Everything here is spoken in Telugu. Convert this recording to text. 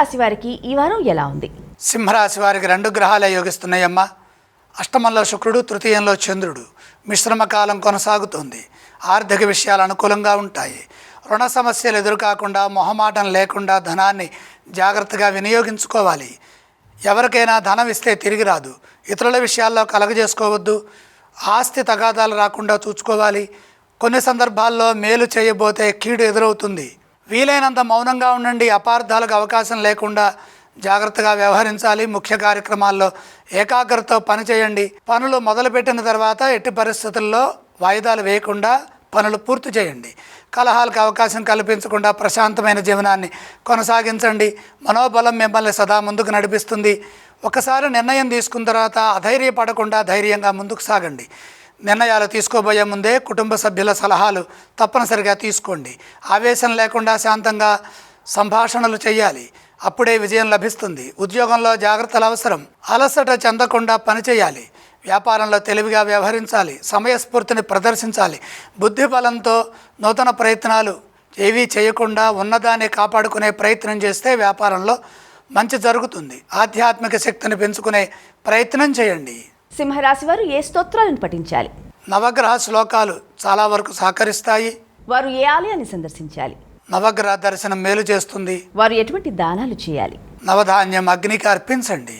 సింహరాశి వారికి ఈ వారం ఎలా ఉంది? సింహరాశి వారికి రెండు గ్రహాలే యోగిస్తున్నాయమ్మా. అష్టమంలో శుక్రుడు తృతీయంలో చంద్రుడు. మిశ్రమ కాలం కొనసాగుతుంది. ఆర్థిక విషయాలు అనుకూలంగా ఉంటాయి. రుణ సమస్యలు ఎదురుకాకుండా మొహమాటం లేకుండా ధనాన్ని జాగ్రత్తగా వినియోగించుకోవాలి. ఎవరికైనా ధనం ఇస్తే తిరిగి రాదు. ఇతరుల విషయాల్లో కలగజేసుకోవద్దు. ఆస్తి తగాదాలు రాకుండా చూసుకోవాలి కొన్ని సందర్భాల్లో మేలు చేయబోతే కీడు ఎదురవుతుంది. వీలైనంత మౌనంగా ఉండండి. అపార్థాలకు అవకాశం లేకుండా జాగ్రత్తగా వ్యవహరించాలి. ముఖ్య కార్యక్రమాల్లో ఏకాగ్రతతో పనిచేయండి పనులు మొదలుపెట్టిన తర్వాత ఎట్టి పరిస్థితుల్లో వాయిదాలు వేయకుండా పనులు పూర్తి చేయండి. కలహాలకు అవకాశం కల్పించకుండా ప్రశాంతమైన జీవనాన్ని కొనసాగించండి. మనోబలం మిమ్మల్ని సదా ముందుకు నడిపిస్తుంది. ఒకసారి నిర్ణయం తీసుకున్న తర్వాత అధైర్యపడకుండా ధైర్యంగా ముందుకు సాగండి. నిర్ణయాలు తీసుకోబోయే ముందే కుటుంబ సభ్యుల సలహాలు తప్పనిసరిగా తీసుకోండి. ఆవేశం లేకుండా శాంతంగా సంభాషణలు చేయాలి. అప్పుడే విజయం లభిస్తుంది. ఉద్యోగంలో జాగ్రత్తలు అవసరం. అలసట చెందకుండా పనిచేయాలి వ్యాపారంలో తెలివిగా వ్యవహరించాలి. సమయస్ఫూర్తిని ప్రదర్శించాలి. బుద్ధి బలంతో నూతన ప్రయత్నాలు ఏవీ చేయకుండా ఉన్నదాన్ని కాపాడుకునే ప్రయత్నం చేస్తే వ్యాపారంలో మంచి జరుగుతుంది. ఆధ్యాత్మిక శక్తిని పెంచుకునే ప్రయత్నం చేయండి. సింహరాశి వారు ఏ స్తోత్రాలను పఠించాలి? నవగ్రహ శ్లోకాలు చాలా వరకు సహకరిస్తాయి. వారు ఏ ఆలయాన్ని సందర్శించాలి? నవగ్రహ దర్శనం మేలు చేస్తుంది. వారు ఎటువంటి దానాలు చేయాలి? నవధాన్యం అగ్నికి అర్పించండి.